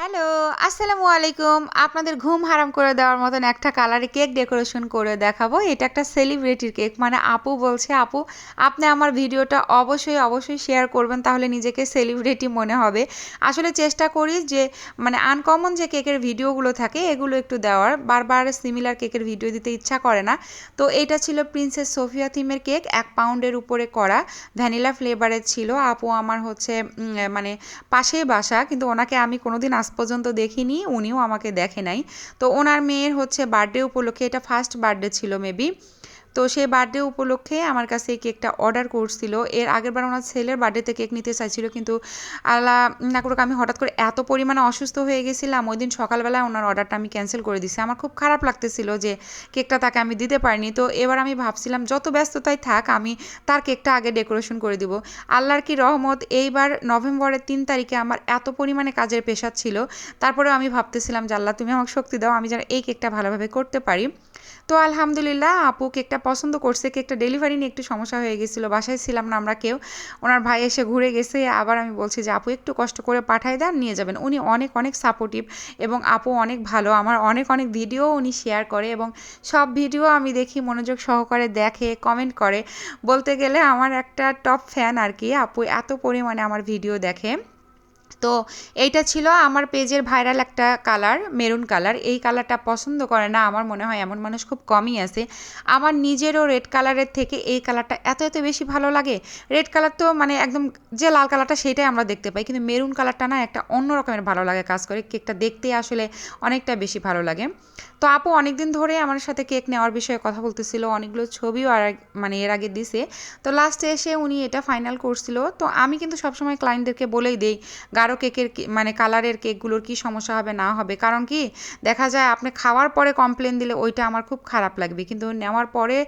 Hello, আসসালামু আলাইকুম। আপনাদের ঘুম হারাম করে দেওয়ার মতন একটা কালারে কেক ডেকোরেশন করে দেখাবো। এটা একটা সেলিব্রিটির কেক মানে আপু বলছে, আপু, আপনি আমার ভিডিওটা অবশ্যই অবশ্যই শেয়ার করবেন, তাহলে নিজেকে সেলিব্রিটি মনে হবে। আসলে চেষ্টা করি যে মানে আনকমন যে কেকের ভিডিওগুলো থাকে, এগুলো একটু দেওয়ার। বারবার সিমিলার কেকের ভিডিও দিতে ইচ্ছা করে না। তো এটা ছিল প্রিন্সেস সোফিয়া থিমের কেক এক পাউন্ডের উপরে করা। ভ্যানিলা ফ্লেভারের ছিল। আপু আমার হচ্ছে মানে পাশেই বাসা, কিন্তু ওনাকে আমি কোনোদিন আজ পর্যন্ত দেখিনি, উনিও আমাকে দেখে নাই। তো ওনার মেয়ের হচ্ছে বার্থডে উপলক্ষে, এটা ফার্স্ট বার্থডে ছিল মেবি তো সেই বার্থডে উপলক্ষে আমার কাছে এই কেকটা অর্ডার করছিল। এর আগের বার ওনার ছেলের বার্থডেতে কেক নিতে চাইছিল, কিন্তু আল্লাহ না করুক আমি হঠাৎ করে এত পরিমাণে অসুস্থ হয়ে গেছিলাম, ওই দিন সকালবেলায় ওনার অর্ডারটা আমি ক্যান্সেল করে দিছি। আমার খুব খারাপ লাগতেছিল যে কেকটা তাকে আমি দিতে পারিনি। তো এবার আমি ভাবছিলাম, যত ব্যস্ততায় থাক, আমি তার কেকটা আগে ডেকোরেশন করে দিব। আল্লাহর কি রহমত, এইবার নভেম্বরের তিন তারিখে আমার এত পরিমাণে কাজের পেশার ছিল। তারপরেও আমি ভাবতেছিলাম যে, আল্লাহ, তুমি আমাকে শক্তি দাও, আমি যেন এই কেকটা ভালোভাবে করতে পারি। তো আলহামদুলিল্লাহ, আপু কেকটা পছন্দ করছে কেকটা ডেলিভারি নিয়ে একটু সমস্যা হয়ে গেছিল, বাসায় ছিলাম না আমরা কেউ। ওনার ভাই এসে ঘুরে গেছে, আবার আমি বলছি যে, আপু, একটু কষ্ট করে পাঠাই দেন, নিয়ে যাবেন। উনি অনেক অনেক সাপোর্টিভ এবং আপু অনেক ভালো। আমার অনেক অনেক ভিডিও উনি শেয়ার করে এবং সব ভিডিও আমি দেখি, মনোযোগ সহকারে দেখে কমেন্ট করে। বলতে গেলে আমার একটা টপ ফ্যান আর কি। আপু এত পরিমাণে আমার ভিডিও দেখে। তো এইটা ছিল আমার পেজের ভাইরাল একটা কালার, মেরুন কালার। এই কালারটা পছন্দ করে না, আমার মনে হয় এমন মানুষ খুব কমই আছে। আমার নিজেরও রেড কালারের থেকে এই কালারটা এত এত বেশি ভালো লাগে। রেড কালার তো মানে একদম যে লাল কালারটা সেটাই আমরা দেখতে পাই, কিন্তু মেরুন কালারটা না একটা অন্য রকমের ভালো লাগে কাজ করে। কেকটা দেখতে আসলে অনেকটা বেশি ভালো লাগে। তো আপু অনেকদিন ধরে আমার সাথে কেক নেওয়ার বিষয়ে কথা বলতেছিল, অনেকগুলো ছবিও আর মানে এর আগে দিছে। তো লাস্টে এসে উনি এটা ফাইনাল করছিল। তো আমি কিন্তু সবসময় ক্লায়েন্টদেরকে বলেই দেই গাঢ় কেকের মানে কালারের কেকগুলোর কি সমস্যা হবে, না হবে। কারণ কি, দেখা যায় আপনি খাওয়ার পরে কমপ্লেন দিলে ওইটা আমার খুব খারাপ লাগবে। কিন্তু নেওয়ার পরে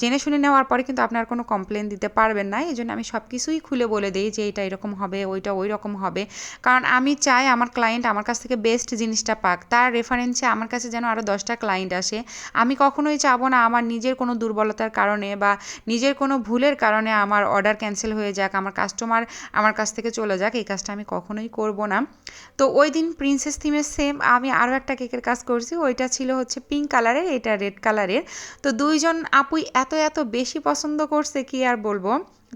জেনে শুনে নেওয়ার পরে কিন্তু আপনার কোনো কমপ্লেন দিতে পারবেন না। এই জন্য আমি সব কিছুই খুলে বলে দিই যে এটা এরকম হবে, ওইটা ওই রকম হবে। কারণ আমি চাই আমার ক্লায়েন্ট আমার কাছ থেকে বেস্ট জিনিসটা পাক। তার রেফারেন্সে আমার কাছে যেন আরও দশটা ক্লায়েন্ট আসে। আমি কখনোই চাবো না আমার নিজের কোনো দুর্বলতার কারণে বা নিজের কোনো ভুলের কারণে আমার অর্ডার ক্যান্সেল হয়ে যাক, আমার কাস্টমার আমার কাছ থেকে চলে যাক, এই কাজটা আমি কখনোই করব না। তো ওই দিন প্রিন্সেস থিমের সেম আমি আরও একটা কেকের কাজ করছি, ওইটা ছিল হচ্ছে পিঙ্ক কালারের এটা রেড কালারের তো দুইজন আপুই এত এত বেশি পছন্দ করছে, কি আর বলব?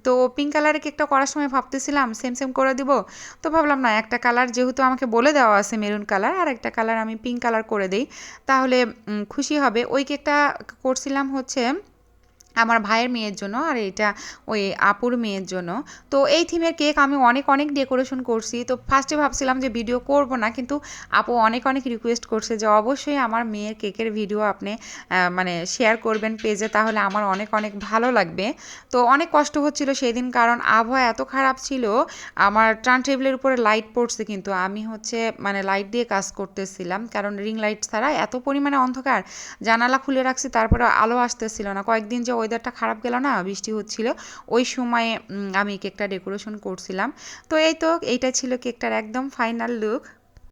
তো পিঙ্ক কালারের কেকটা করার সময় ভাবতেছিলাম সেম সেম করে দিব। তো ভাবলাম, না, একটা কালার যেহেতু আমাকে বলে দেওয়া আছে মেরুন কালার আর একটা কালার আমি পিঙ্ক কালার করে দিই, তাহলে খুশি হবে। ওই কেকটা করছিলাম হচ্ছে আমার ভাইয়ের মেয়ের জন্য আর এটা ওই আপুর মেয়ের জন্য। তো এই থিমের কেক আমি অনেক অনেক ডেকোরেশন করছি। তো ফার্স্টে ভাবছিলাম যে ভিডিও করব না, কিন্তু আপু অনেক অনেক রিকোয়েস্ট করছে যে অবশ্যই আমার মেয়ের কেকের ভিডিও আপনি মানে শেয়ার করবেন পেজে তাহলে আমার অনেক অনেক ভালো লাগবে। তো অনেক কষ্ট হচ্ছিল সেদিন, কারণ আবহাওয়া এত খারাপ ছিল, আমার টার্ন টেবিলের উপরে লাইট পড়ছে কিন্তু আমি হচ্ছে মানে লাইট দিয়ে কাজ করতেছিলাম, কারণ রিং লাইট ছাড়া এত পরিমাণে অন্ধকার, জানালা খুলে রাখছি, তারপরে আলো আসতেছিল না। কয়েকদিন যে ওয়েদারটা খারাপ গেল না, বৃষ্টি হচ্ছিল। ওই সময়ে আমি কেকটা ডেকোরেশন করছিলাম। তো এই তো, এইটা ছিল কেকটার একদম ফাইনাল লুক